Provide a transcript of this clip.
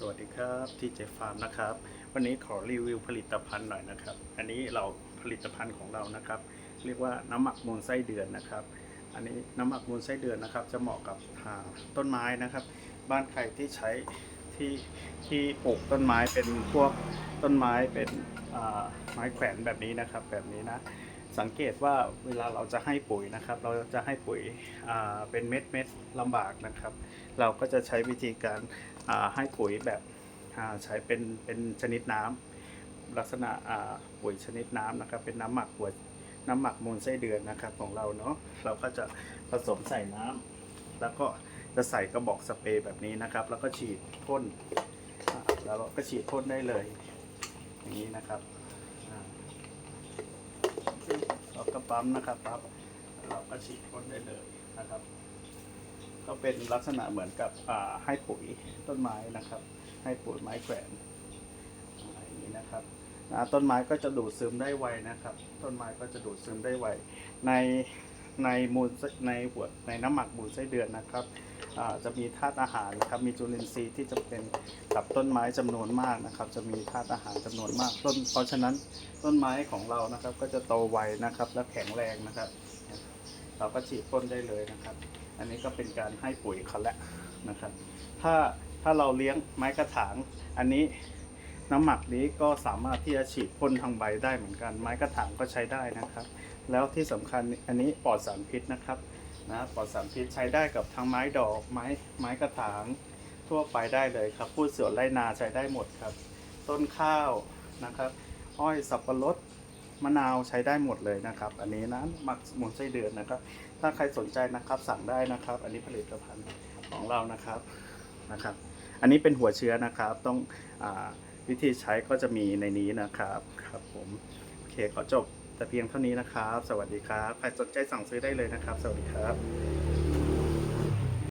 สวัสดีครับที่เจฟาร์มนะครับ วันนี้ขอรีวิวผลิตภัณฑ์หน่อยนะครับ อันนี้เราผลิตภัณฑ์ของเรานะครับ เรียกว่าน้ำหมักมูลไส้เดือนนะครับ อันนี้น้ำหมักมูลไส้เดือนนะครับ จะเหมาะกับอ่าต้นไม้นะครับ บ้านใครที่ใช้ที่ที่ปลูกต้นไม้เป็นพวกต้นไม้เป็นไม้แขวนแบบนี้นะครับ แบบนี้นะสังเกตว่าเวลาเราจะให้ปุ๋ยนะครับ เราจะให้ปุ๋ยเป็นเม็ดเม็ดลำบากนะครับ เราก็จะใช้วิธีการ ให้ปุ๋ยแบบใช้เป็นเป็นชนิดน้ำลักษณะปุ๋ยชนิดน้ำนะครับ เป็นน้ำหมักหัวน้ำหมักมูลไส้เดือนนะครับของเราเนาะเราก็จะผสมใส่น้ำแล้วก็จะใส่กระบอกสเปรย์แบบนี้นะครับ แล้วก็ฉีดพ่นแล้วเราก็ฉีดพ่นได้เลย อย่างนี้นะครับเราก็ปั๊มนะครับปั๊มเราก็ฉีดพ่นได้เลยนะครับ ก็เป็นลักษณะเหมือนกับให้ปุ๋ยต้นไม้นะครับ ให้ปุ๋ยไม้แขวนอ่าอย่างนี้นะครับต้นไม้ก็จะดูดซึมได้ไวนะครับ ต้นไม้ก็จะดูดซึมได้ไว ในในมูลในหัวในน้ำหมักมูลไส้เดือนนะครับจะมีธาตุอาหารนะครับ มีจุลินทรีย์ที่จำเป็นกับต้นไม้จำนวนมากนะครับ จะมีธาตุอาหารจำนวนมากต้น เพราะฉะนั้นต้นไม้ของเรานะครับ ก็จะโตไวนะครับและแข็งแรงนะครับ เราก็ฉีดพ่นได้เลยนะครับ อันนี้ก็เป็นการให้ปุ๋ยเขาแล้วนะครับ ถ้าถ้าเราเลี้ยงไม้กระถาง อันนี้น้ำหมักนี้ก็สามารถที่จะฉีดพ่นทางใบได้เหมือนกัน ไม้กระถางก็ใช้ได้นะครับ แล้วที่สำคัญอันนี้ปลอดสารพิษนะครับนะปลอดสารพิษใช้ได้กับทั้งไม้ดอกไม้ไม้กระถางทั่วไปได้เลยครับพืชสวนไร่นาใช้ได้หมดครับ ต้นข้าวนะครับ อ้อยสับปะรด มะนาวใช้ได้หมดเลยนะครับ อันนี้นะหมักหมุนไส้เดือนนะครับ ถ้าใครสนใจนะครับสั่งได้นะครับ อันนี้ผลิตภัณฑ์ของเรานะครับนะครับ อันนี้เป็นหัวเชื้อนะครับ ต้องอวิธีใช้ก็จะมีในนี้นะครับครับผมโอเคขอจบแต่เพียงเท่านี้นะครับ สวัสดีครับ ใครสนใจสั่งซื้อได้เลยนะครับ สวัสดีครับ